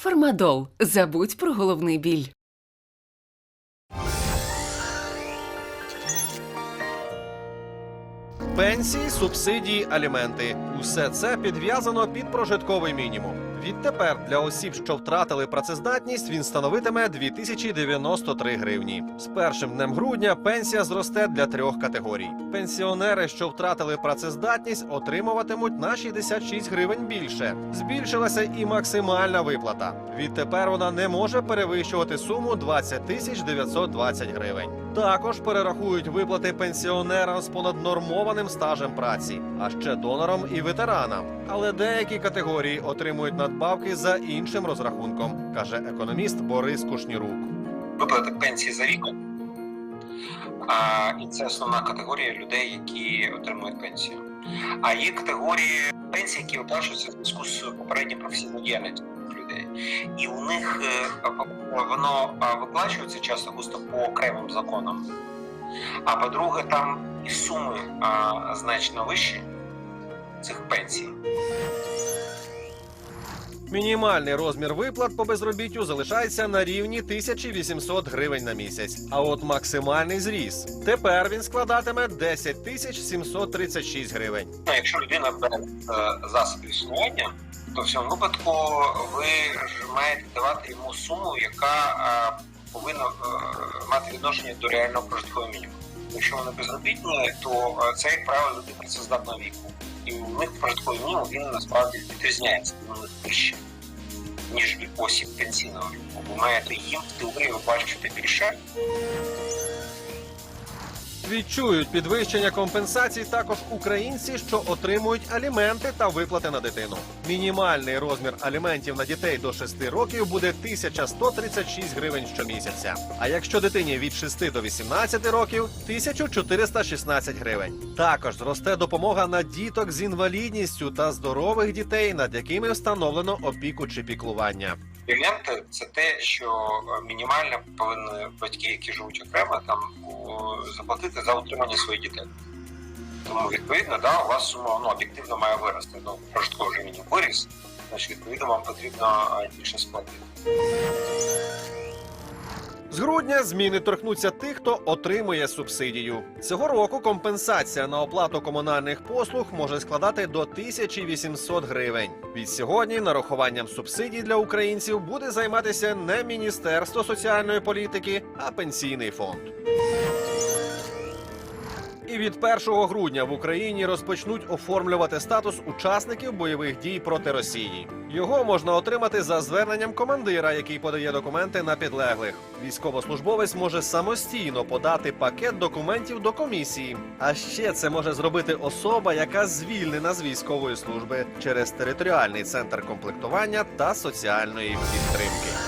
Фармадол. Забудь про головний біль. Пенсії, субсидії, аліменти усе це підв'язано під прожитковий мінімум. Відтепер для осіб, що втратили працездатність, він становитиме 2093 гривні. З першим днем грудня пенсія зросте для трьох категорій. Пенсіонери, що втратили працездатність, отримуватимуть на 66 гривень більше. Збільшилася і максимальна виплата. Відтепер вона не може перевищувати суму 20 тисяч 920 гривень. Також перерахують виплати пенсіонерам з понаднормованим стажем праці, а ще донорам і ветеранам. Але деякі категорії отримують надбавки за іншим розрахунком, каже економіст Борис Кушнірук. виплати пенсії за віком. А, і це основна категорія людей, які отримують пенсію. А є категорії пенсій, які виплачуються в зв'язку з попередньою професійною діяльністю людей. І у них е, воно виплачується часто густо по окремим законам. А по-друге, там і суми а, значно вищі цих пенсій. Мінімальний розмір виплат по безробіттю залишається на рівні 1800 гривень на місяць. А от максимальний зріс тепер він складатиме 10 тисяч 736 гривень. Якщо людина бере е, засоби існування, то в цьому випадку ви ж маєте давати йому суму, яка е, повинна е, мати відношення до реального прожиткового мінімуму. Якщо вони безробітні, то е, це, як правило, працездатного віку. І у них прожитковий мінімум він насправді відрізняється, них вище, ніж від осіб пенсійного віку. Ви маєте їм в теорії бачити більше, Відчують підвищення компенсацій також українці, що отримують аліменти та виплати на дитину. Мінімальний розмір аліментів на дітей до 6 років буде 1136 гривень щомісяця. А якщо дитині від 6 до 18 років 1416 гривень. Також зросте допомога на діток з інвалідністю та здорових дітей, над якими встановлено опіку чи піклування. Аліменти – це те, що е, мінімально повинні батьки, які живуть окремо, там заплатити за утримання своїх дітей. Тому відповідно, да, у вас сума ну, об'єктивно має вирости. Ну, прожитковий вже мінімум виріс, значить відповідно вам потрібно е, більше сплатити. З грудня зміни торкнуться тих, хто отримує субсидію. Цього року компенсація на оплату комунальних послуг може складати до 1800 гривень. Від сьогодні нарахуванням субсидій для українців буде займатися не Міністерство соціальної політики, а пенсійний фонд. І від 1 грудня в Україні розпочнуть оформлювати статус учасників бойових дій проти Росії. Його можна отримати за зверненням командира, який подає документи на підлеглих. Військовослужбовець може самостійно подати пакет документів до комісії. А ще це може зробити особа, яка звільнена з військової служби через територіальний центр комплектування та соціальної підтримки.